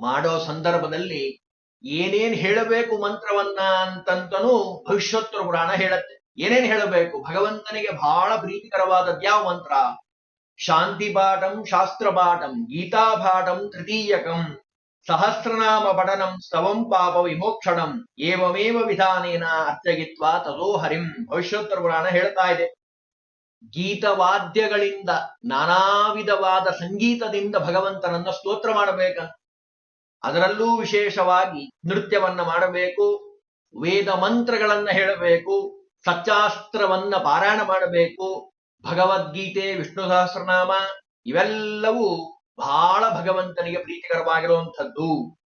ಮಾಡೋ ಸಂದರ್ಭದಲ್ಲಿ ಏನೇನ್ ಹೇಳಬೇಕು ಮಂತ್ರವನ್ನ ಅಂತಂತನೂ ಭವಿಷ್ಯೋತ್ತರ ಪುರಾಣ ಹೇಳುತ್ತೆ. ಏನೇನ್ ಹೇಳಬೇಕು? ಭಗವಂತನಿಗೆ ಬಹಳ ಪ್ರೀತಿಕರವಾದದ್ದು ಯಾವ ಮಂತ್ರ? ಶಾಂತಿ ಪಾಠಂ ಶಾಸ್ತ್ರ ಪಾಠಂ ಗೀತಾ ಪಾಠಂ ತೃತೀಯಕಂ. ಸಹಸ್ರನಾಮ ಪಠನಂ ಸ್ತವಂ ಪಾಪ ವಿಮೋಕ್ಷಣಂ. ಏವಮೇವ ವಿಧಾನೇನ ಅರ್ಚಗಿತ್ವ ತದೋ ಹರಿಂ. ಭವಿಷ್ಯೋತ್ತರ ಪುರಾಣ ಹೇಳ್ತಾ ಇದೆ. ಗೀತವಾದ್ಯಗಳಿಂದ ನಾನಾ ವಿಧವಾದ ಸಂಗೀತದಿಂದ ಭಗವಂತನನ್ನ ಸ್ತೋತ್ರ ಮಾಡಬೇಕ. ಅದರಲ್ಲೂ ವಿಶೇಷವಾಗಿ ನೃತ್ಯವನ್ನ ಮಾಡಬೇಕು, ವೇದ ಮಂತ್ರಗಳನ್ನ ಹೇಳಬೇಕು, ಸಚ್ಚಾಸ್ತ್ರವನ್ನ ಪಾರಾಯಣ ಮಾಡಬೇಕು, ಭಗವದ್ಗೀತೆ, ವಿಷ್ಣು ಸಹಸ್ರನಾಮ, ಇವೆಲ್ಲವೂ ಬಹಳ ಭಗವಂತನಿಗೆ ಪ್ರೀತಿಕರವಾಗಿರುವಂಥದ್ದು.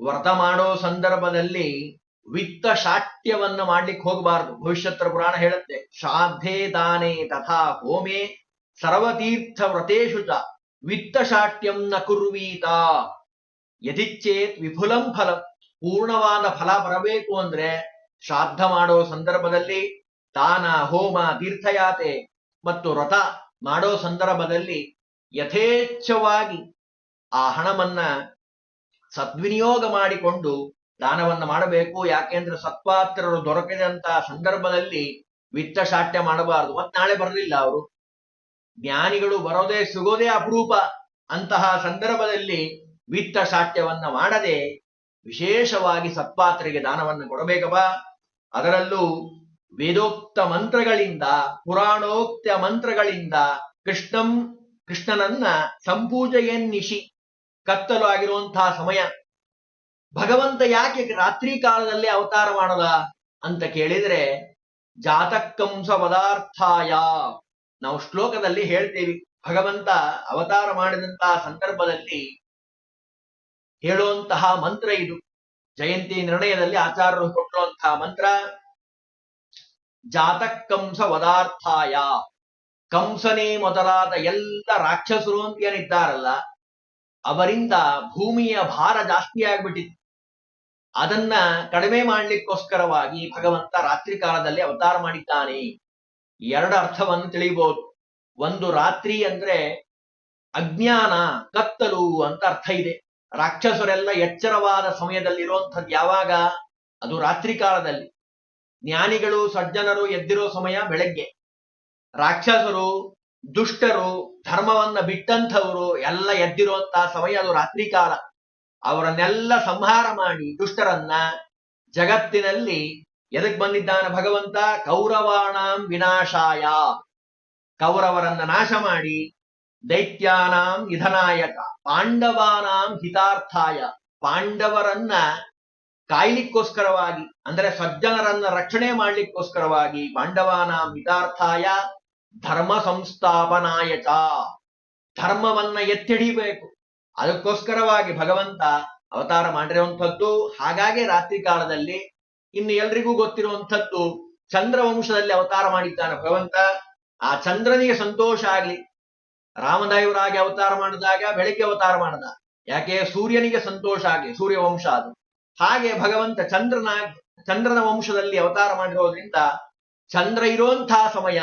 ವ್ರತ ಮಾಡೋ ಸಂದರ್ಭದಲ್ಲಿ ವಿತ್ತ ಶಾಟ್ಯವನ್ನ ಮಾಡ್ಲಿಕ್ಕೆ ಹೋಗಬಾರದು. ಭವಿಷ್ಯತ್ರ ಪುರಾಣ ಹೇಳುತ್ತೆ ಶ್ರಾದ್ಧೆ ದಾನೆ ತಥಾ ಹೋಮೆ ಸರ್ವತೀರ್ಥ ವ್ರತೇಶು ಚ ವಿತ್ತ ಶಾಟ್ಯಂ ನ ಕುರ್ವೀತ ಯದಿಚ್ಛೇತ್ ವಿಫುಲಂ ಫಲ. ಪೂರ್ಣವಾದ ಫಲ ಬರಬೇಕು ಅಂದ್ರೆ ಶ್ರಾದ್ದ ಮಾಡೋ ಸಂದರ್ಭದಲ್ಲಿ ದಾನ, ಹೋಮ ತೀರ್ಥಯಾತೆ ಮತ್ತು ವ್ರತ ಮಾಡೋ ಸಂದರ್ಭದಲ್ಲಿ ಯಥೇಚ್ಛವಾಗಿ ಆ ಹಣವನ್ನ ಸದ್ವಿನಿಯೋಗ ಮಾಡಿಕೊಂಡು ದಾನವನ್ನ ಮಾಡಬೇಕು. ಯಾಕೆಂದ್ರೆ ಸತ್ಪಾತ್ರರು ದೊರಕಿದಂತಹ ಸಂದರ್ಭದಲ್ಲಿ ವಿತ್ತ ಶಾಟ್ಯ ಮಾಡಬಾರದು. ಮತ್ತೆ ನಾಳೆ ಬರಲಿಲ್ಲ ಅವರು. ಜ್ಞಾನಿಗಳು ಬರೋದೇ ಸಿಗೋದೇ ಅಪರೂಪ. ಅಂತಹ ಸಂದರ್ಭದಲ್ಲಿ ವಿತ್ತ ಶಾಟ್ಯವನ್ನ ಮಾಡದೆ ವಿಶೇಷವಾಗಿ ಸತ್ಪಾತ್ರೆಗೆ ದಾನವನ್ನು ಕೊಡಬೇಕಪ್ಪ. ಅದರಲ್ಲೂ ವೇದೋಕ್ತ ಮಂತ್ರಗಳಿಂದ, ಪುರಾಣೋಕ್ತ ಮಂತ್ರಗಳಿಂದ ಕೃಷ್ಣಂ ಕೃಷ್ಣನನ್ನ ಸಂಪೂಜೆಯನ್ನಿಶಿ ಕತ್ತಲು ಆಗಿರುವಂತಹ ಸಮಯ. ಭಗವಂತ ಯಾಕೆ ರಾತ್ರಿ ಕಾಲದಲ್ಲಿ ಅವತಾರ ಮಾಡದ ಅಂತ ಕೇಳಿದ್ರೆ ಜಾತಕ್ಕಂಸ ಪದಾರ್ಥಾಯ. ನಾವು ಶ್ಲೋಕದಲ್ಲಿ ಹೇಳ್ತೀವಿ, ಭಗವಂತ ಅವತಾರ ಮಾಡಿದಂತಹ ಸಂದರ್ಭದಲ್ಲಿ ಹೇಳುವಂತಹ ಮಂತ್ರ ಇದು. ಜಯಂತಿ ನಿರ್ಣಯದಲ್ಲಿ ಆಚಾರ್ಯರು ಕೊಟ್ಟಿರುವಂತಹ ಮಂತ್ರ ಜಾತಕ್ಕಂಸ ವದಾರ್ಥಾಯ ಕಂಸನೇ ಮೊದಲಾದ ಎಲ್ಲ ರಾಕ್ಷಸರು ಅಂತ ಏನಿದ್ದಾರಲ್ಲ, ಅವರಿಂದ ಭೂಮಿಯ ಭಾರ ಜಾಸ್ತಿ ಆಗ್ಬಿಟ್ಟಿತ್ತು. ಅದನ್ನ ಕಡಿಮೆ ಮಾಡ್ಲಿಕ್ಕೋಸ್ಕರವಾಗಿ ಭಗವಂತ ರಾತ್ರಿ ಕಾಲದಲ್ಲಿ ಅವತಾರ ಮಾಡಿದ್ದಾನೆ. ಎರಡು ಅರ್ಥವನ್ನು ತಿಳಿಯಬಹುದು ಒಂದು ರಾತ್ರಿ ಅಂದ್ರೆ ಅಜ್ಞಾನ, ಕತ್ತಲು ಅಂತ ಅರ್ಥ ಇದೆ. ರಾಕ್ಷಸರೆಲ್ಲ ಎಚ್ಚರವಾದ ಸಮಯದಲ್ಲಿರುವಂಥದ್ದು ಯಾವಾಗ? ಅದು ರಾತ್ರಿ ಕಾಲದಲ್ಲಿ. ಜ್ಞಾನಿಗಳು, ಸಜ್ಜನರು ಎದ್ದಿರೋ ಸಮಯ ಬೆಳಗ್ಗೆ. ರಾಕ್ಷಸರು, ದುಷ್ಟರು, ಧರ್ಮವನ್ನ ಬಿಟ್ಟಂಥವರು ಎಲ್ಲ ಎದ್ದಿರುವಂತಹ ಸಮಯ ಅದು ರಾತ್ರಿ ಕಾಲ. ಅವರನ್ನೆಲ್ಲ ಸಂಹಾರ ಮಾಡಿ ದುಷ್ಟರನ್ನ ಜಗತ್ತಿನಲ್ಲಿ ಎದಕ್ ಬಂದಿದ್ದಾನೆ ಭಗವಂತ? ಕೌರವಾಣಾಂ ವಿನಾಶಾಯ. ಕೌರವರನ್ನ ನಾಶ ಮಾಡಿ ದೈತ್ಯಾನಾಂ ನಿಧನಾಯಕ, ಪಾಂಡವಾನಾಂ ಹಿತಾರ್ಥಾಯ. ಪಾಂಡವರನ್ನ ಕಾಯ್ಲಿಕ್ಕೋಸ್ಕರವಾಗಿ, ಅಂದ್ರೆ ಸಜ್ಜನರನ್ನ ರಕ್ಷಣೆ ಮಾಡ್ಲಿಕ್ಕೋಸ್ಕರವಾಗಿ ಪಾಂಡವಾನಾಂ ಹಿತಾರ್ಥಾಯ. ಧರ್ಮ ಸಂಸ್ಥಾಪನಾಯ ಧರ್ಮವನ್ನ ಎತ್ತಿಡಿಬೇಕು. ಅದಕ್ಕೋಸ್ಕರವಾಗಿ ಭಗವಂತ ಅವತಾರ ಮಾಡಿರುವಂಥದ್ದು, ಹಾಗಾಗಿ ರಾತ್ರಿ ಕಾಲದಲ್ಲಿ ಇನ್ನು ಎಲ್ರಿಗೂ ಗೊತ್ತಿರುವಂಥದ್ದು ಚಂದ್ರವಂಶದಲ್ಲಿ ಅವತಾರ ಮಾಡಿದ್ದಾನೆ ಭಗವಂತ. ಆ ಚಂದ್ರನಿಗೆ ಸಂತೋಷ ಆಗ್ಲಿ. ರಾಮದೇವರಾಗಿ ಅವತಾರ ಮಾಡಿದಾಗ, ಬೆಳಿಗ್ಗೆ ಅವತಾರ ಮಾಡದ. ಯಾಕೆ? ಸೂರ್ಯನಿಗೆ ಸಂತೋಷ ಆಗ್ಲಿ, ಸೂರ್ಯವಂಶ ಅದು. ಹಾಗೆ ಭಗವಂತ ಚಂದ್ರನ ಚಂದ್ರನ ವಂಶದಲ್ಲಿ ಅವತಾರ ಮಾಡಿರೋದ್ರಿಂದ ಚಂದ್ರ ಇರುವಂತಹ ಸಮಯ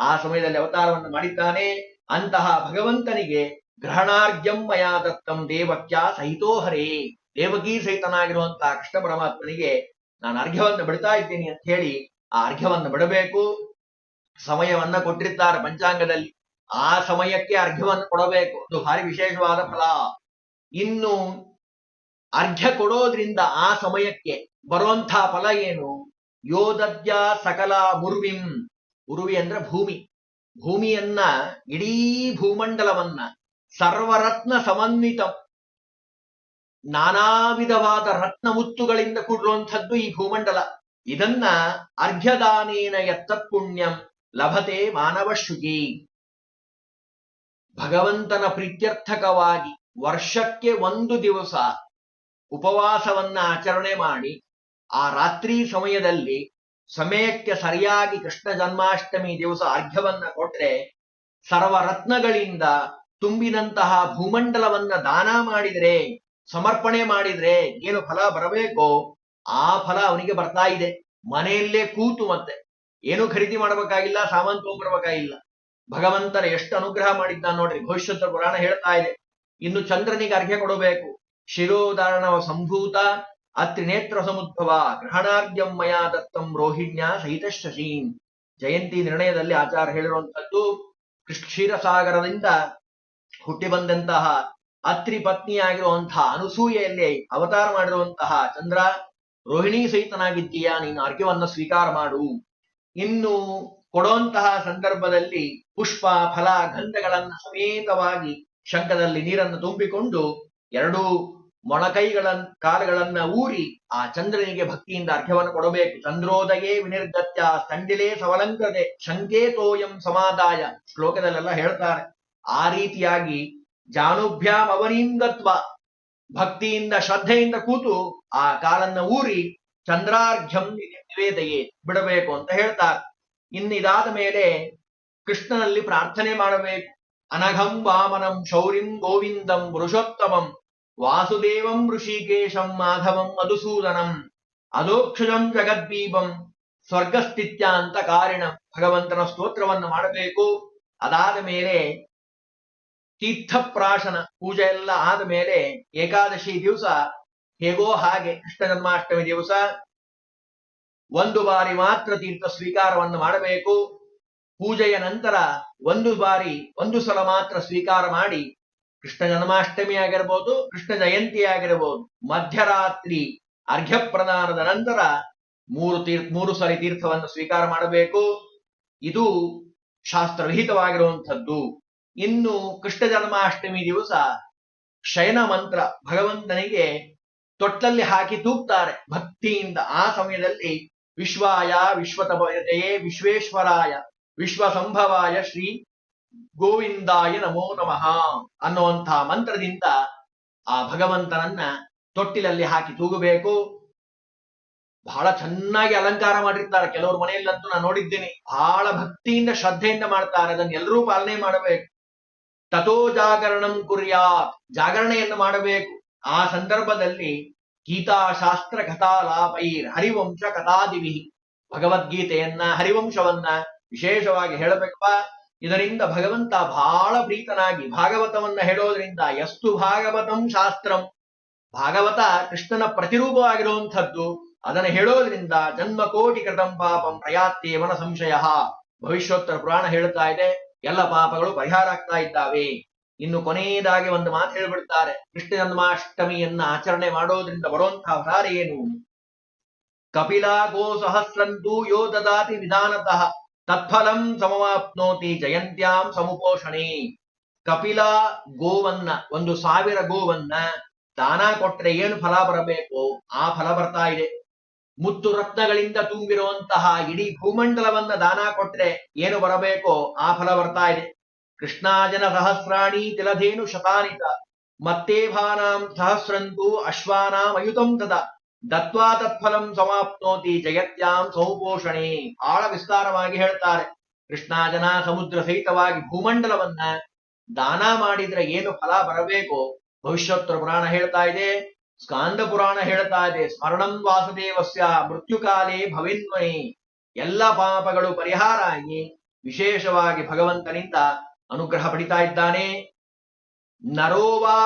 ಆ ಸಮಯದಲ್ಲಿ ಅವತಾರವನ್ನು ಮಾಡಿದ್ದಾನೆ. ಅಂತಹ ಭಗವಂತನಿಗೆ ಗ್ರಹಣಾರ್ಜಂ ಮಯಾ ದತ್ತಂ ದೇವಕ್ಯ ಸಹಿತೋ ಹರೇ. ದೇವಕೀ ಸಹಿತನಾಗಿರುವಂತಹ ಕೃಷ್ಣ ಪರಮಾತ್ಮನಿಗೆ ನಾನು ಅರ್ಘ್ಯವನ್ನು ಬಿಡ್ತಾ ಇದ್ದೀನಿ ಅಂತ ಹೇಳಿ ಆ ಅರ್ಘ್ಯವನ್ನು ಬಿಡಬೇಕು. ಸಮಯವನ್ನ ಕೊಟ್ಟಿರ್ತಾರೆ ಪಂಚಾಂಗದಲ್ಲಿ. ಆ ಸಮಯಕ್ಕೆ ಅರ್ಘ್ಯವನ್ನು ಕೊಡಬೇಕು. ಅದು ಭಾರಿ ವಿಶೇಷವಾದ ಫಲ. ಇನ್ನು ಅರ್ಘ್ಯ ಕೊಡೋದ್ರಿಂದ ಆ ಸಮಯಕ್ಕೆ ಬರುವಂತಹ ಫಲ ಏನು? ಯೋದದ್ಯ ಸಕಲ ಮುರುವಿಂ. ಉರುವಿ ಅಂದ್ರೆ ಭೂಮಿ. ಭೂಮಿಯನ್ನ ಇಡೀ ಭೂಮಂಡಲವನ್ನ ಸರ್ವರತ್ನ ಸಮನ್ವಿತ ನಾನಾ ವಿಧವಾದ ರತ್ನ ಮುತ್ತುಗಳಿಂದ ಕೂಡಿರುವಂಥದ್ದು ಈ ಭೂಮಂಡಲ. ಇದನ್ನ ಅರ್ಘ್ಯದಾನೇನ ಎತ್ತತ್ ಪುಣ್ಯಂ ಲಭತೆ ಮಾನವ ಶುಚಿ ಭಗವಂತನ ಪ್ರೀತ್ಯರ್ಥಕವಾಗಿ ವರ್ಷಕ್ಕೆ ಒಂದು ದಿವಸ ಉಪವಾಸವನ್ನ ಆಚರಣೆ ಮಾಡಿ ಆ ರಾತ್ರಿ ಸಮಯದಲ್ಲಿ ಸಮಯಕ್ಕೆ ಸರಿಯಾಗಿ ಕೃಷ್ಣ ಜನ್ಮಾಷ್ಟಮಿ ದಿವಸ ಅರ್ಘ್ಯವನ್ನ ಕೊಟ್ರೆ ಸರ್ವರತ್ನಗಳಿಂದ ತುಂಬಿದಂತಹ ಭೂಮಂಡಲವನ್ನ ದಾನ ಮಾಡಿದ್ರೆ, ಸಮರ್ಪಣೆ ಮಾಡಿದ್ರೆ ಏನು ಫಲ ಬರಬೇಕೋ, ಆ ಫಲ ಅವನಿಗೆ ಬರ್ತಾ ಇದೆ. ಮನೆಯಲ್ಲೇ ಕೂತು ಮತ್ತೆ. ಏನು ಖರೀದಿ ಮಾಡಬೇಕಾಗಿಲ್ಲ, ಸಾಮಾನು ತಗೊಂಡ್ಬರ್ಬೇಕಾಗಿಲ್ಲ. ಭಗವಂತನ ಎಷ್ಟು ಅನುಗ್ರಹ ಮಾಡಿದ್ದ ನೋಡ್ರಿ. ಭವಿಷ್ಯದ ಪುರಾಣ ಹೇಳ್ತಾ ಇದೆ. ಇನ್ನು ಚಂದ್ರನಿಗೆ ಅರ್ಘ್ಯ ಕೊಡಬೇಕು. ಶಿರೋದಾರಣವ ಸಂಭೂತ ಅತ್ರಿನೇತ್ರ ಸಮುದ್ಭವ ಗ್ರಹಣಾರ್ಘ್ಯಂ ಮಯಾ ದತ್ತಂ ರೋಹಿಣ್ಯ ಸಹಿತ ಶಶೀಂ ಜಯಂತಿ ನಿರ್ಣಯದಲ್ಲಿ ಆಚಾರ ಹೇಳಿರುವಂತದ್ದು ಕೃಷ್ಣ ಕ್ಷೀರಸಾಗರದಿಂದ ಹುಟ್ಟಿ ಬಂದಂತಹ ಅತ್ರಿ ಪತ್ನಿಯಾಗಿರುವಂತಹ ಅನುಸೂಯೆಯಲ್ಲಿ ಅವತಾರ ಮಾಡಿರುವಂತಹ ಚಂದ್ರ, ರೋಹಿಣಿ ಸಹಿತನಾಗಿದ್ದೀಯಾ, ನೀನು ಅರ್ಘ್ಯವನ್ನ ಸ್ವೀಕಾರ ಮಾಡು। ಇನ್ನು ಕೊಡುವಂತಹ ಸಂದರ್ಭದಲ್ಲಿ ಪುಷ್ಪ, ಫಲ, ಗಂಧಗಳನ್ನು ಸಮೇತವಾಗಿ ಶಂಖದಲ್ಲಿ ನೀರನ್ನು ತುಂಬಿಕೊಂಡು ಎರಡೂ ಮೊಣಕೈಗಳ ಕಾಲುಗಳನ್ನ ಊರಿ ಆ ಚಂದ್ರನಿಗೆ ಭಕ್ತಿಯಿಂದ ಅರ್ಘ್ಯವನ್ನು ಕೊಡಬೇಕು. ಚಂದ್ರೋದಯೇ ವಿನಿರ್ಗತ್ಯ ಸಂಡಿಲೇ ಸವಲಂಕೃತೆ ಶಂಕೇತೋಯಂ ಸಮಾದಾಯ ಶ್ಲೋಕದಲ್ಲೆಲ್ಲ ಹೇಳ್ತಾರೆ. ಆ ರೀತಿಯಾಗಿ ಜಾನುಭ್ಯಾಂ ಅವನಿಂಗತ್ವ ಭಕ್ತಿಯಿಂದ, ಶ್ರದ್ಧೆಯಿಂದ ಕೂತು ಆ ಕಾಲನ್ನ ಊರಿ ಚಂದ್ರಾರ್ಘ್ಯಂ ನಿವೇದಯೇ ಬಿಡಬೇಕು ಅಂತ ಹೇಳ್ತಾರೆ. ಇನ್ನಿದಾದ ಮೇಲೆ ಕೃಷ್ಣನಲ್ಲಿ ಪ್ರಾರ್ಥನೆ ಮಾಡಬೇಕು. ಅನಘಂ ವಾಮನಂ ಶೌರಿಂ ಗೋವಿಂದಂ ಪುರುಷೋತ್ತಮಂ ವಾಸುದೇವಂ ಋಷಿಕೇಶಂ ಮಾಧವಂ ಮಧುಸೂದನಂ ಅಧೋಕ್ಷಜಂ ಸ್ವರ್ಗಸ್ಥಿತ್ಯ ಅಂತ ಕಾರಣ ಭಗವಂತನ ಸ್ತೋತ್ರವನ್ನು ಮಾಡಬೇಕು. ಅದಾದ ಮೇಲೆ ತೀರ್ಥಪ್ರಾಶನ ಪೂಜೆ ಎಲ್ಲ ಆದ ಮೇಲೆ ಏಕಾದಶಿ ದಿವಸ ಹೇಗೋ ಹಾಗೆ ಕೃಷ್ಣ ಜನ್ಮಾಷ್ಟಮಿ ದಿವಸ ಒಂದು ಬಾರಿ ಮಾತ್ರ ತೀರ್ಥ ಸ್ವೀಕಾರವನ್ನು ಮಾಡಬೇಕು. ಪೂಜೆಯ ನಂತರ ಒಂದು ಬಾರಿ ಒಂದು ಸಲ ಮಾತ್ರ ಸ್ವೀಕಾರ ಮಾಡಿ ಕೃಷ್ಣ ಜನ್ಮಾಷ್ಟಮಿ ಆಗಿರ್ಬೋದು, ಕೃಷ್ಣ ಜಯಂತಿ ಆಗಿರಬಹುದು ಮಧ್ಯರಾತ್ರಿ ಅರ್ಘ್ಯ ಪ್ರದಾನದ ನಂತರ ಮೂರು ತೀರ್, ಮೂರು ಸರಿ ತೀರ್ಥವನ್ನು ಸ್ವೀಕಾರ ಮಾಡಬೇಕು. ಇದು ಶಾಸ್ತ್ರವಿಹಿತವಾಗಿರುವಂಥದ್ದು. ಇನ್ನು ಕೃಷ್ಣ ಜನ್ಮಾಷ್ಟಮಿ ದಿವಸ ಶಯನ ಮಂತ್ರ ಭಗವಂತನಿಗೆ ತೊಟ್ಟಲ್ಲಿ ಹಾಕಿ ತೂಗ್ತಾರೆ. ಭಕ್ತಿಯಿಂದ ಆ ಸಮಯದಲ್ಲಿ ವಿಶ್ವಾಯ ವಿಶ್ವತಪಯತೆಯೇ ವಿಶ್ವೇಶ್ವರಾಯ ವಿಶ್ವ ಸಂಭವಾಯ ಶ್ರೀ ಗೋವಿಂದಾಯ ನಮೋ ನಮಃ ಅನ್ನುವಂತಹ ಮಂತ್ರದಿಂದ ಆ ಭಗವಂತನನ್ನ ತೊಟ್ಟಿಲಲ್ಲಿ ಹಾಕಿ ತೂಗಬೇಕು. ಬಹಳ ಚೆನ್ನಾಗಿ ಅಲಂಕಾರ ಮಾಡಿರ್ತಾರೆ. ಕೆಲವರು ಮನೆಯಲ್ಲಂತೂ ನಾನು ನೋಡಿದ್ದೇನೆ. ಬಹಳ ಭಕ್ತಿಯಿಂದ, ಶ್ರದ್ಧೆಯಿಂದ ಮಾಡ್ತಾರೆ. ಅದನ್ನು ಎಲ್ಲರೂ ಪಾಲನೆ ಮಾಡಬೇಕು. ತಥೋ ಜಾಗರಣಂ ಕುರ್ಯಾ ಜಾಗರಣೆಯನ್ನು ಮಾಡಬೇಕು. ಆ ಸಂದರ್ಭದಲ್ಲಿ ಗೀತಾಶಾಸ್ತ್ರ ಕಥಾಲಾಪೈರ್ ಹರಿವಂಶ ಕಥಾದಿವಿ ಭಗವದ್ಗೀತೆಯನ್ನ, ಹರಿವಂಶವನ್ನ ವಿಶೇಷವಾಗಿ ಹೇಳಬೇಕಪ್ಪ. ಇದರಿಂದ ಭಗವಂತ ಬಹಳ ಪ್ರೀತನಾಗಿ ಭಾಗವತವನ್ನ ಹೇಳೋದ್ರಿಂದ ಎಷ್ಟು ಭಾಗವತಂ ಶಾಸ್ತ್ರಂ. ಭಾಗವತ ಕೃಷ್ಣನ ಪ್ರತಿರೂಪವಾಗಿರುವಂಥದ್ದು ಅದನ್ನ ಹೇಳೋದ್ರಿಂದ ಜನ್ಮ ಕೋಟಿ ಕೃತಂ ಪಾಪಂ ಪ್ರಯಾತ್ಯೇವನ ಸಂಶಯ. ಭವಿಷ್ಯೋತ್ತರ ಪುರಾಣ ಹೇಳ್ತಾ ಇದೆ, ಎಲ್ಲ ಪಾಪಗಳು ಪರಿಹಾರ ಆಗ್ತಾ ಇದ್ದಾವೆ. ಇನ್ನು ಕೊನೆಯದಾಗಿ ಒಂದು ಮಾತು ಹೇಳ್ಬಿಡ್ತಾರೆ, ಕೃಷ್ಣ ಜನ್ಮಾಷ್ಟಮಿಯನ್ನ ಆಚರಣೆ ಮಾಡೋದ್ರಿಂದ ಬರುವಂತಹ ಸಾರ ಏನು ಕಪಿಲಾ ಗೋ ಸಹಸ್ರಂತೂ ಯೋ ದದಾತಿ ವಿಧಾನತಃ ತತ್ಫಲಂ ಸಮವಾಪ್ನೋತಿ ಜಯಂತ್ಯಾಂ ಸಮಪೋಷಣೆ. ಕಪಿಲ ಗೋವನ್ನ, ಒಂದು ಸಾವಿರ ಗೋವನ್ನ ದಾನ ಕೊಟ್ರೆ ಏನು ಫಲ ಬರಬೇಕು? ಆ ಫಲ ಬರ್ತಾ ಇದೆ. ಮುತ್ತು ರತ್ನಗಳಿಂದ ತುಂಬಿರುವಂತಹ ಇಡೀ ಭೂಮಂಡಲವನ್ನ ದಾನ ಕೊಟ್ರೆ ಏನು ಬರಬೇಕೋ? ಆ ಫಲ ಬರ್ತಾ ಇದೆ. ಕೃಷ್ಣಾಜನ ಸಹಸ್ರಾಣಿ ತಿಲಧೇನು ಶತಾನಿತ. ಮತ್ತೇಭಾನಾಂ ಸಹಸ್ರಂತೂ ಅಶ್ವಾನಾಂ ಅಯುತಂ ತದ. ದತ್ವಾ ತತ್ಫಲಂ ಸಮಾಪ್ನೋತಿ ಜಗತ್ಯಾಂ ಸೌಪೋಷಣೆ ಬಹಳ ವಿಸ್ತಾರವಾಗಿ ಹೇಳ್ತಾರೆ. ಕೃಷ್ಣಾಜನ ಸಮುದ್ರ ಸಹಿತವಾಗಿ ಭೂಮಂಡಲವನ್ನ ದಾನ ಮಾಡಿದ್ರೆ ಏನು ಫಲ ಬರಬೇಕು ಭವಿಷ್ಯೋತ್ತರ ಪುರಾಣ ಹೇಳ್ತಾ ಇದೆ, ಸ್ಕಾಂದ ಪುರಾಣ ಹೇಳ್ತಾ ಇದೆ, ಸ್ಮರಣಂ ವಾಸುದೇವಸ್ಯ ಮೃತ್ಯುಕಾಲೇ ಭವಿನ್ಮಯಿ ಎಲ್ಲ ಪಾಪಗಳು ಪರಿಹಾರ ಆಗಿ ವಿಶೇಷವಾಗಿ ಭಗವಂತನಿಂದ ಅನುಗ್ರಹ ಪಡಿತಾ ಇದ್ದಾನೆ. ನರೋವಾ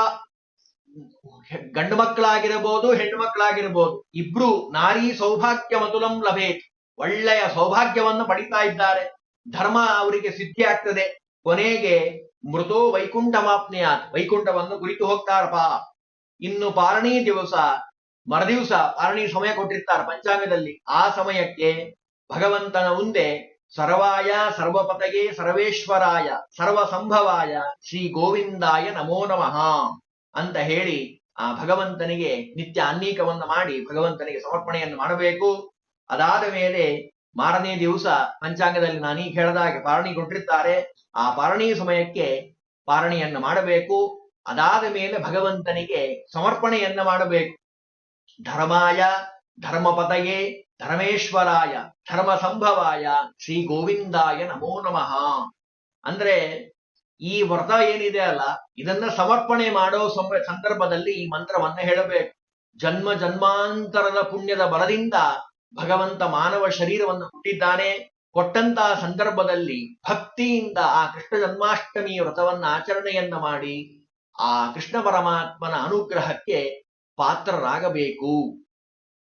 ಗಂಡು ಮಕ್ಕಳಾಗಿರಬಹುದು, ಹೆಣ್ಣು ಮಕ್ಕಳಾಗಿರಬಹುದು. ಇಬ್ರು ನಾರಿ ಸೌಭಾಗ್ಯ ಮತುಲಂ ಲಭೇತ್. ಒಳ್ಳೆಯ ಸೌಭಾಗ್ಯವನ್ನು ಪಡಿತಾ ಇದ್ದಾರೆ. ಧರ್ಮ ಅವರಿಗೆ ಸಿದ್ಧಿ ಆಗ್ತದೆ ಕೊನೆಗೆ ಮೃತೋ ಮಾಪ್ನೆಯ ವೈಕುಂಠವನ್ನು ಕುರಿತು ಹೋಗ್ತಾರಪ್ಪ. ಇನ್ನು ಪಾರಣಿ ದಿವಸ, ಮರದಿವಸ ಪಾರಣಿ ಸಮಯ ಕೊಟ್ಟಿರ್ತಾರೆ ಪಂಚಾಂಗದಲ್ಲಿ. ಆ ಸಮಯಕ್ಕೆ ಭಗವಂತನ ಮುಂದೆ ಸರ್ವಾಯ ಸರ್ವಪತಗೆ ಸರ್ವೇಶ್ವರಾಯ ಸರ್ವ ಸಂಭವಾಯ ಶ್ರೀ ಗೋವಿಂದಾಯ ನಮೋ ನಮಃ. ಅಂತ ಹೇಳಿ ಆ ಭಗವಂತನಿಗೆ ನಿತ್ಯ ಅನ್ನೀಕವನ್ನು ಮಾಡಿ ಭಗವಂತನಿಗೆ ಸಮರ್ಪಣೆಯನ್ನು ಮಾಡಬೇಕು. ಅದಾದ ಮೇಲೆ ಮಾರನೇ ದಿವಸ ಪಂಚಾಂಗದಲ್ಲಿ ನಾನೀಗ ಹೇಳದಾಗೆ ಪಾರಣಿ ಕೊಟ್ಟಿರ್ತಾರೆ ಆ ಪಾರಣಿ ಸಮಯಕ್ಕೆ ಪಾರಣಿಯನ್ನ ಮಾಡಬೇಕು. ಅದಾದ ಮೇಲೆ ಭಗವಂತನಿಗೆ ಸಮರ್ಪಣೆಯನ್ನ ಮಾಡಬೇಕು. ಧರ್ಮಾಯ, ಧರ್ಮಪತಯೇ, ಧರ್ಮೇಶ್ವರಾಯ ಧರ್ಮ ಸಂಭವಾಯ ಶ್ರೀ ಗೋವಿಂದಾಯ ನಮೋ ನಮಃ. ಅಂದ್ರೆ ಈ ವ್ರತ ಏನಿದೆ ಅಲ್ಲ, ಇದನ್ನ ಸಮರ್ಪಣೆ ಮಾಡೋ ಸಂದರ್ಭದಲ್ಲಿ ಈ ಮಂತ್ರವನ್ನ ಹೇಳಬೇಕು. ಜನ್ಮ ಜನ್ಮಾಂತರದ ಪುಣ್ಯದ ಬಲದಿಂದ ಭಗವಂತ ಮಾನವ ಶರೀರವನ್ನು ಹುಟ್ಟಿದ್ದಾನೆ ಕೊಟ್ಟಂತಹ ಸಂದರ್ಭದಲ್ಲಿ ಭಕ್ತಿಯಿಂದ ಆ ಕೃಷ್ಣ ಜನ್ಮಾಷ್ಟಮಿ ವ್ರತವನ್ನ ಆಚರಣೆಯನ್ನ ಮಾಡಿ ಆ ಕೃಷ್ಣ ಪರಮಾತ್ಮನ ಅನುಗ್ರಹಕ್ಕೆ ಪಾತ್ರರಾಗಬೇಕು.